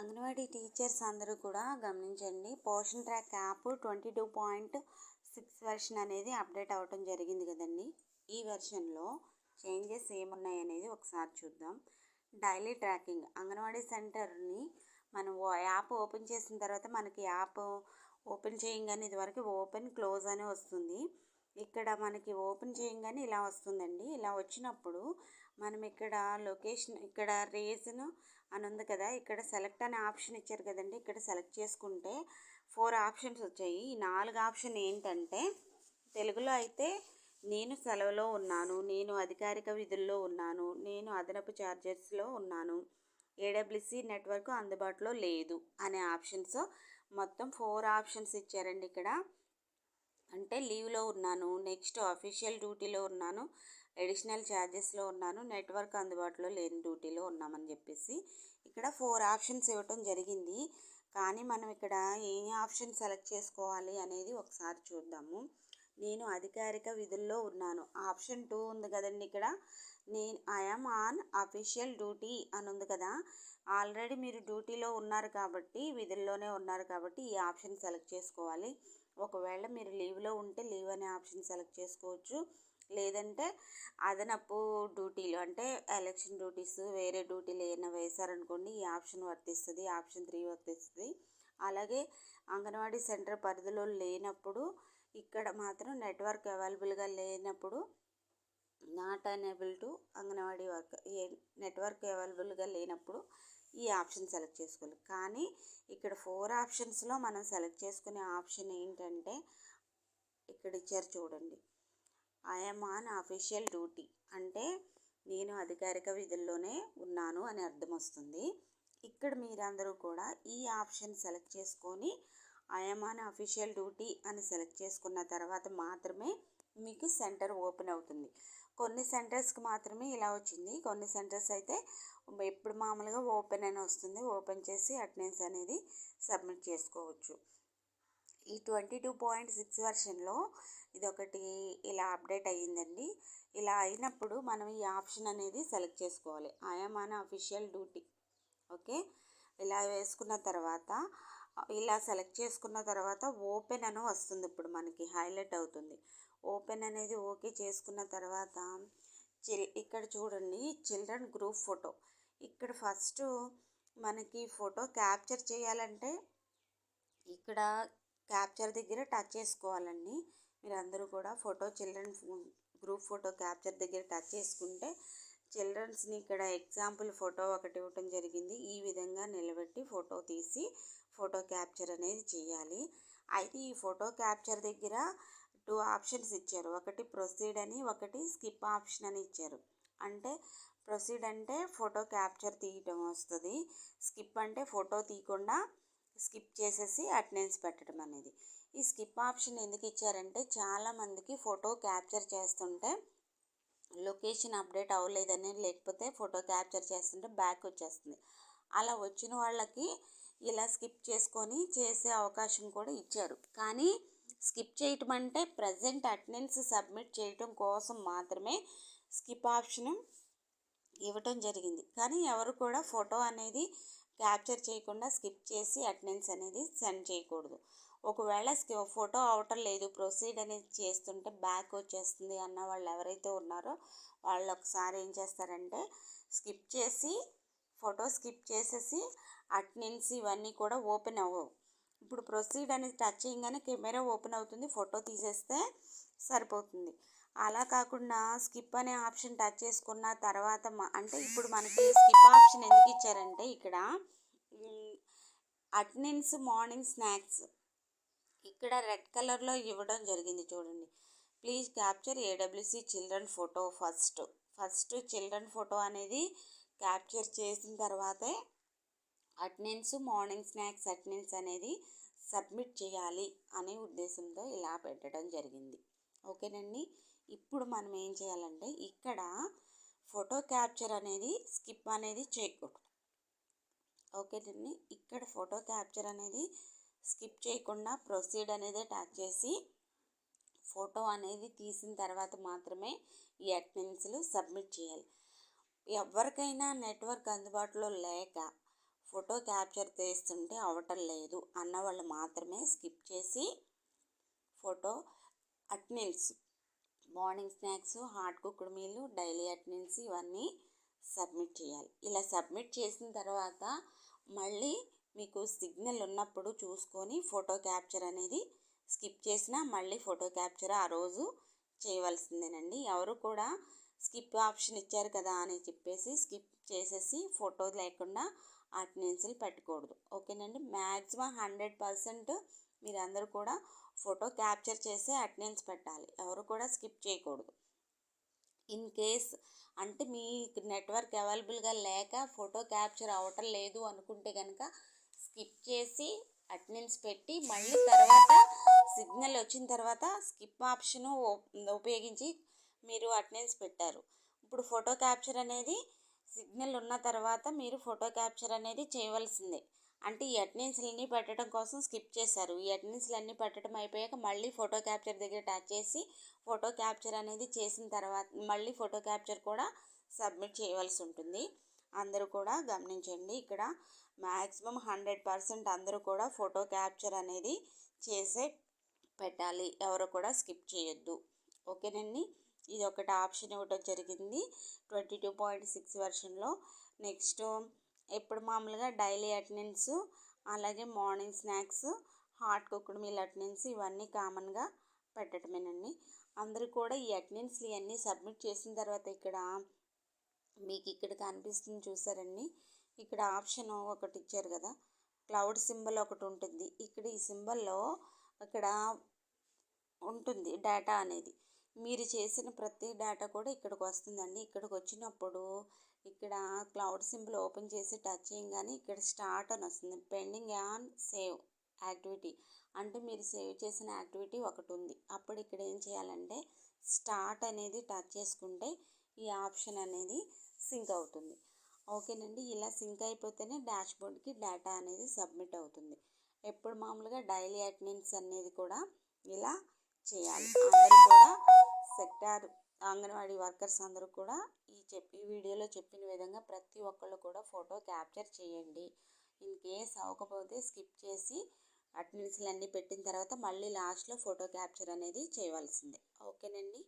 Anganwadi teachers అందరూ కూడా గమనించండి. Poshan track app twenty two point six version అనేది అప్డేట్ అవ్వటం జరిగింది కదండి. ఈ వెర్షన్లో చేంజెస్ ఏమున్నాయి అనేది ఒకసారి చూద్దాం. డైలీ ట్రాకింగ్ అంగన్వాడీ సెంటర్ని మనం యాప్ ఓపెన్ చేసిన తర్వాత మనకి యాప్ ఓపెన్ చేయంగానే ఇదివరకు ఓపెన్ క్లోజ్ అని వస్తుంది. ఇక్కడ మనకి ఓపెన్ చేయంగానే ఇలా వస్తుందండి. ఇలా వచ్చినప్పుడు మనం ఇక్కడ లొకేషన్ ఇక్కడ రేజన్ అని ఉంది కదా ఇక్కడ సెలెక్ట్ అనే ఆప్షన్ ఇచ్చారు కదండి. ఇక్కడ సెలెక్ట్ చేసుకుంటే ఫోర్ ఆప్షన్స్ వచ్చాయి. ఈ నాలుగు ఆప్షన్ ఏంటంటే తెలుగులో అయితే నేను సెలవులో ఉన్నాను నేను అధికారిక విధుల్లో ఉన్నాను నేను అదనపు ఛార్జెస్లో ఉన్నాను ఏడబ్ల్యూసి నెట్వర్క్ అందుబాటులో లేదు అనే ఆప్షన్స్ మొత్తం ఫోర్ ఆప్షన్స్ ఇచ్చారండి ఇక్కడ. అంటే లీవ్లో ఉన్నాను నెక్స్ట్ అఫీషియల్ డ్యూటీలో ఉన్నాను అడిషనల్ ఛార్జెస్లో ఉన్నాను నెట్వర్క్ అందుబాటులో లేని డ్యూటీలో ఉన్నామని చెప్పేసి ఇక్కడ ఫోర్ ఆప్షన్స్ ఇవ్వటం జరిగింది. కానీ మనం ఇక్కడ ఏ ఆప్షన్ సెలెక్ట్ చేసుకోవాలి అనేది ఒకసారి చూద్దాము. నేను అధికారిక విధుల్లో ఉన్నాను. ఆప్షన్ టూ ఉంది కదండి ఇక్కడ. నేను ఐఎమ్ ఆన్ అఫీషియల్ డ్యూటీ అని ఉంది కదా. ఆల్రెడీ మీరు డ్యూటీలో ఉన్నారు కాబట్టి విధుల్లోనే ఉన్నారు కాబట్టి ఈ ఆప్షన్ సెలెక్ట్ చేసుకోవాలి. ఒకవేళ మీరు లీవ్లో ఉంటే లీవ్ అనే ఆప్షన్ సెలెక్ట్ చేసుకోవచ్చు. లేదంటే అదనపు డ్యూటీలు అంటే ఎలక్షన్ డ్యూటీస్ వేరే డ్యూటీలు ఏమైనా వేశారనుకోండి ఈ ఆప్షన్ వర్తిస్తుంది ఆప్షన్ త్రీ వర్తిస్తుంది. అలాగే అంగన్వాడీ సెంటర్ పరిధిలో లేనప్పుడు ఇక్కడ మాత్రం నెట్వర్క్ అవైలబుల్గా లేనప్పుడు not enable to Anganwadi work A network అవైలబుల్గా లేనప్పుడు ఈ ఆప్షన్ సెలెక్ట్ చేసుకోవాలి. కానీ ఇక్కడ ఫోర్ ఆప్షన్స్లో మనం సెలెక్ట్ చేసుకునే ఆప్షన్ ఏంటంటే ఇక్కడ ఇచ్చారు చూడండి. ఐఎమ్ ఆన్ అఫీషియల్ డ్యూటీ అంటే నేను అధికారిక విధుల్లోనే ఉన్నాను అని అర్థం వస్తుంది. ఇక్కడ మీరందరూ కూడా ఈ ఆప్షన్ సెలెక్ట్ చేసుకొని ఐఎమ్ ఆన్ అఫీషియల్ డ్యూటీ అని సెలెక్ట్ చేసుకున్న తర్వాత మాత్రమే మీకు సెంటర్ ఓపెన్ అవుతుంది. కొన్ని సెంటర్స్కి మాత్రమే ఇలా వచ్చింది. కొన్ని సెంటర్స్ అయితే ఎప్పుడు మామూలుగా ఓపెన్ అని వస్తుంది. ఓపెన్ చేసి అటెండెన్స్ అనేది సబ్మిట్ చేసుకోవచ్చు. ఈ ట్వంటీ టూ పాయింట్ సిక్స్ వర్షన్లో ఇదొకటి ఇలా అప్డేట్ అయ్యిందండి. ఇలా అయినప్పుడు మనం ఈ ఆప్షన్ అనేది సెలెక్ట్ చేసుకోవాలి. ఆయా మన అఫీషియల్ డ్యూటీ. ఓకే? ఇలా వేసుకున్న తర్వాత ఇలా సెలెక్ట్ చేసుకున్న తర్వాత ఓపెన్ అని వస్తుంది ఇప్పుడు మనకి. హైలైట్ అవుతుంది. ఓపెన్ అనేది ఓకే చేసుకున్న తర్వాత చిల్ ఇక్కడ చూడండి చిల్డ్రన్ గ్రూప్ ఫోటో. ఇక్కడ ఫస్ట్ మనకి ఫోటో క్యాప్చర్ చేయాలంటే ఇక్కడ క్యాప్చర్ దగ్గర టచ్ చేసుకోవాలండి. మీరందరూ కూడా photo children group photo capture దగ్గర టచ్ చేసుకుంటే చిల్డ్రన్స్ని ఇక్కడ ఎగ్జాంపుల్ ఫోటో ఒకటి ఇవ్వటం జరిగింది. ఈ విధంగా నిలబెట్టి ఫోటో తీసి ఫోటో క్యాప్చర్ అనేది చేయాలి. అయితే ఈ ఫోటో క్యాప్చర్ దగ్గర టూ ఆప్షన్స్ ఇచ్చారు. ఒకటి ప్రొసీడ్ అని ఒకటి స్కిప్ ఆప్షన్ అని ఇచ్చారు. అంటే ప్రొసీడ్ అంటే ఫోటో క్యాప్చర్ తీయటం వస్తుంది. స్కిప్ అంటే ఫోటో తీయకుండా స్కిప్ చేసేసి అటెండెన్స్ పెట్టడం అనేది. ఈ స్కిప్ ఆప్షన్ ఎందుకు ఇచ్చారంటే చాలామందికి ఫోటో క్యాప్చర్ చేస్తుంటే లొకేషన్ అప్డేట్ అవ్వలేదని లేకపోతే ఫోటో క్యాప్చర్ చేస్తుంటే బ్యాక్ వచ్చేస్తుంది. అలా వచ్చిన వాళ్ళకి ఇలా స్కిప్ చేసుకొని చేసే అవకాశం కూడా ఇచ్చారు. కానీ స్కిప్ చేయటం అంటే ప్రజెంట్ అటెండెన్స్ సబ్మిట్ చేయటం కోసం మాత్రమే స్కిప్ ఆప్షన్ ఇవ్వటం జరిగింది. కానీ ఎవరు కూడా ఫోటో అనేది క్యాప్చర్ చేయకుండా స్కిప్ చేసి అటెండెన్స్ అనేది సెండ్ చేయకూడదు. ఒకవేళ ఫోటో అవటం లేదు ప్రొసీడ్ అనేది చేస్తుంటే బ్యాక్ వచ్చేస్తుంది అన్న వాళ్ళు ఎవరైతే ఉన్నారో వాళ్ళు ఒకసారి ఏం చేస్తారంటే స్కిప్ చేసి ఫోటో స్కిప్ చేసేసి అటెండెన్స్ ఇవన్నీ కూడా ఓపెన్ అవ్వవు. ఇప్పుడు ప్రొసీడ్ అనేది టచ్ చేయగానే కెమెరా ఓపెన్ అవుతుంది ఫోటో తీసేస్తే సరిపోతుంది. అలా కాకుండా స్కిప్ అనే ఆప్షన్ టచ్ చేసుకున్న తర్వాత అంటే ఇప్పుడు మనకి స్కిప్ ఆప్షన్ ఎందుకు ఇచ్చారంటే ఇక్కడ అటెండెన్స్ మార్నింగ్ స్నాక్స్ ఇక్కడ రెడ్ కలర్లో ఇవ్వడం జరిగింది చూడండి. Please capture AWC children photo first. First children photo అనేది క్యాప్చర్ చేసిన తర్వాతే అటెండెన్స్ మార్నింగ్ స్నాక్స్ అటెండెన్స్ అనేది సబ్మిట్ చేయాలి అనే ఉద్దేశంతో ఇలా పెట్టడం జరిగింది. ఓకేనండి? ఇప్పుడు మనం ఏం చేయాలంటే ఇక్కడ ఫోటో క్యాప్చర్ అనేది స్కిప్ అనేది చేయకూడదు. ఓకేనండి? ఇక్కడ ఫోటో క్యాప్చర్ అనేది స్కిప్ చేయకుండా ప్రొసీడ్ అనేది ట్యాక్ చేసి ఫోటో అనేది తీసిన తర్వాత మాత్రమే ఈ అటెండెన్స్లు సబ్మిట్ చేయాలి. ఎవరికైనా నెట్వర్క్ అందుబాటులో లేక ఫోటో క్యాప్చర్ చేస్తుంటే అవటం లేదు అన్న వాళ్ళు మాత్రమే స్కిప్ చేసి photo attendance morning snacks hot cooked meal daily attendance ఇవన్నీ సబ్మిట్ చేయాలి. ఇలా సబ్మిట్ చేసిన తర్వాత మళ్ళీ మీకు సిగ్నల్ ఉన్నప్పుడు చూసుకొని ఫోటో క్యాప్చర్ అనేది స్కిప్ చేసినా మళ్ళీ ఫోటో క్యాప్చర్ ఆ రోజు చేయవలసిందేనండి. ఎవరు కూడా స్కిప్ ఆప్షన్ ఇచ్చారు కదా అని చెప్పేసి స్కిప్ చేసేసి ఫోటో లేకుండా అటెండెన్స్లు పెట్టకూడదు. ఓకేనండి? మ్యాక్సిమం హండ్రెడ్ పర్సెంట్ మీరందరూ కూడా ఫోటో క్యాప్చర్ చేసి అటెండెన్స్ పెట్టాలి. ఎవరు కూడా స్కిప్ చేయకూడదు. ఇన్ కేస్ అంటే మీ నెట్వర్క్ అవైలబుల్గా లేక ఫోటో క్యాప్చర్ అవ్వటం లేదు అనుకుంటే కనుక స్కిప్ చేసి అటెండెన్స్ పెట్టి మళ్ళీ తర్వాత సిగ్నల్ వచ్చిన తర్వాత స్కిప్ ఆప్షన్ ఉపయోగించి మీరు అటెండెన్స్ పెట్టారు. ఇప్పుడు ఫోటో క్యాప్చర్ అనేది సిగ్నల్ ఉన్న తర్వాత మీరు ఫోటో క్యాప్చర్ అనేది చేయవలసిందే. అంటే ఈ అటెండెన్స్లన్నీ పెట్టడం కోసం స్కిప్ చేశారు. ఈ అటెండెన్స్లన్నీ పెట్టడం అయిపోయాక మళ్ళీ ఫోటో క్యాప్చర్ దగ్గర టచ్ చేసి ఫోటో క్యాప్చర్ అనేది చేసిన తర్వాత మళ్ళీ ఫోటో క్యాప్చర్ కూడా సబ్మిట్ చేయవలసి ఉంటుంది. అందరూ కూడా గమనించండి. ఇక్కడ మ్యాక్సిమం హండ్రెడ్ పర్సెంట్ అందరూ కూడా ఫోటో క్యాప్చర్ అనేది చేసే పెట్టాలి. ఎవరు కూడా స్కిప్ చేయొద్దు. ఓకేనండి? ఇది ఒకటి ఆప్షన్ ఇవ్వడం జరిగింది ట్వంటీ టూ పాయింట్ సిక్స్ వెర్షన్లో. నెక్స్ట్ ఎప్పుడు మామూలుగా డైలీ అటెండెన్స్ అలాగే morning snacks hot cooked meal attendance ఇవన్నీ కామన్గా పెట్టడమేనండి అందరూ కూడా ఈ అటెండెన్స్లు ఇవన్నీ సబ్మిట్ చేసిన తర్వాత ఇక్కడ మీకు ఇక్కడ కనిపిస్తుంది చూసారండి. ఇక్కడ ఆప్షన్ ఒకటి ఇచ్చారు కదా క్లౌడ్ సింబల్ ఒకటి ఉంటుంది. ఇక్కడ ఈ సింబల్లో ఇక్కడ ఉంటుంది డేటా అనేది. మీరు చేసిన ప్రతి డేటా కూడా ఇక్కడికి వస్తుందండి. ఇక్కడికి వచ్చినప్పుడు ఇక్కడ క్లౌడ్ సింబల్ ఓపెన్ చేసి టచ్ చేయగానే ఇక్కడ స్టార్ట్ అని వస్తుంది. పెండింగ్ ఆన్ సేవ్ యాక్టివిటీ అంటే మీరు సేవ్ చేసిన యాక్టివిటీ ఒకటి ఉంది. అప్పుడు ఇక్కడ ఏం చేయాలంటే స్టార్ట్ అనేది టచ్ చేసుకుంటే ఈ ఆప్షన్ అనేది సింక్ అవుతుంది. ఓకేనండి. ఇలా సింక్ అయిపోతేనే డాష్బోర్డ్కి డేటా అనేది సబ్మిట్ అవుతుంది. ఎప్పుడు మామూలుగా డైలీ అటెండెన్స్ అనేది కూడా ఇలా చేయాలి. అందరూ కూడా సెక్టార్ అంగన్వాడీ వర్కర్స్ అందరూ కూడా ఈ చెప్పి ఈ వీడియోలో చెప్పిన విధంగా ప్రతి ఒక్కళ్ళు కూడా ఫోటో క్యాప్చర్ చేయండి. ఇన్ కేస్ అవ్వకపోతే స్కిప్ చేసి అటెండెన్స్లు అన్నీ పెట్టిన తర్వాత మళ్ళీ లాస్ట్లో ఫోటో క్యాప్చర్ అనేది చేయవలసిందే. ఓకేనండి?